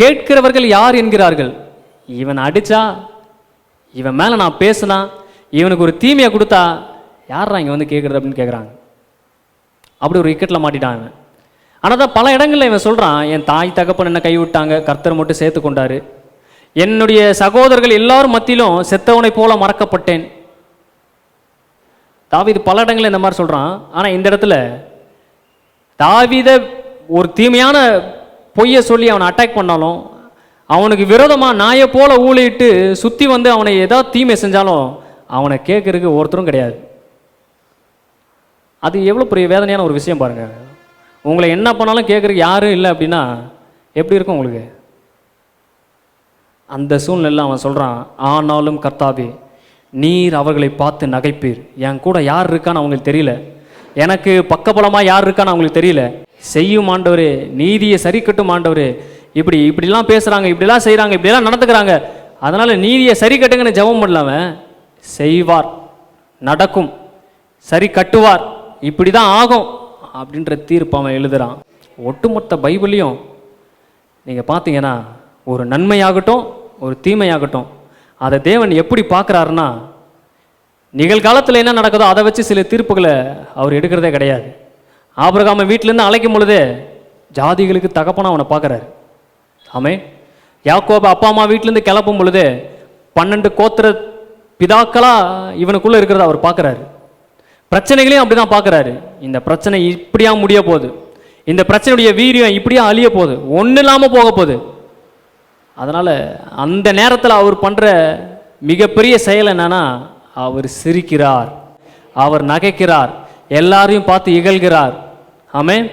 கேட்கிறவர்கள் யார் என்கிறார்கள்? இவன் அடிச்சா இவன் மேலே நான் பேசினா இவனுக்கு ஒரு தீமையை கொடுத்தா யாரா இங்கே வந்து கேட்குறது அப்படின்னு கேட்குறாங்க அப்படி ஒரு விக்கெட்டில் மாட்டிட்டான் இவன். ஆனால் தான் பல இடங்களில் இவன் சொல்கிறான் என் தாய் தகப்பன் என்ன கைவிட்டாங்க கர்த்தர் மட்டும் சேர்த்து கொண்டாரு. என்னுடைய சகோதரர்கள் எல்லாரும் மத்தியிலும் செத்தவனை போல மறக்கப்பட்டேன். தாவிது பல இடங்களில் இந்த மாதிரி சொல்கிறான் ஆனால் இந்த இடத்துல தாவீத ஒரு தீமையான பொய்யை சொல்லி அவனை அட்டாக் பண்ணாலும் அவனுக்கு விரோதமாக நாயை போல ஊழிட்டு சுற்றி வந்து அவனை ஏதாவது தீமை செஞ்சாலும் அவனை கேட்கறதுக்கு ஒருத்தரும் கிடையாது. அது எவ்வளோ பெரிய வேதனையான ஒரு விஷயம் பாருங்கள் உங்களை என்ன பண்ணாலும் கேட்குறதுக்கு யாரும் இல்லை அப்படின்னா எப்படி இருக்கும் உங்களுக்கு? அந்த சூழ்நிலையில் அவன் சொல்கிறான் ஆனாலும் கர்த்தாவே நீர் அவர்களை பார்த்து நகைப்பீர். என் கூட யார் இருக்கான்னு அவங்களுக்கு தெரியல. எனக்கு பக்கபலமாக யார் இருக்கான்னு அவங்களுக்கு தெரியல. செய்யும் ஆண்டவரே நீதியை சரி கட்டும் ஆண்டவரே. இப்படி இப்படிலாம் பேசுகிறாங்க இப்படிலாம் செய்கிறாங்க இப்படிலாம் நடந்துக்கிறாங்க. அதனால் நீதியை சரி கட்டுங்கன்னு ஜபம் பண்ணலாம செய்வார் நடக்கும் சரி கட்டுவார். இப்படி தான் ஆகும் அப்படின்ற தீர்ப்பு அவன் எழுதுகிறான் ஒட்டுமொத்த பைபிளையும் நீங்கள் பார்த்தீங்கன்னா ஒரு நன்மையாகட்டும் ஒரு தீமையாகட்டும் அதை தேவன் எப்படி பார்க்குறாருன்னா நிகழ்காலத்தில் என்ன நடக்குதோ அதை வச்சு சில தீர்ப்புகளை அவர் எடுக்கிறதே கிடையாது. ஆபிரகாம வீட்டிலேருந்து அழைக்கும் பொழுதே ஜாதிகளுக்கு தகப்பன அவனை பார்க்குறாரு. ஆமே யாக்கோப அப்பா அம்மா வீட்டிலேருந்து கிளப்பும் பொழுதே பன்னெண்டு கோத்திர பிதாக்களாக இவனுக்குள்ளே இருக்கிறத அவர் பார்க்குறாரு. பிரச்சனைகளையும் அப்படி தான் பார்க்குறாரு. இந்த பிரச்சனை இப்படியா முடிய போகுது? இந்த பிரச்சனையுடைய வீரியம் இப்படியா அழிய போகுது? ஒன்றும் இல்லாமல் போக போகுது. அதனால் அந்த நேரத்தில் அவர் பண்ணுற மிகப்பெரிய செயல் என்னன்னா அவர் சிரிக்கிறார். அவர் நகைக்கிறார். எல்லாரையும் பார்த்து இகழ்கிறார். ஆமென்.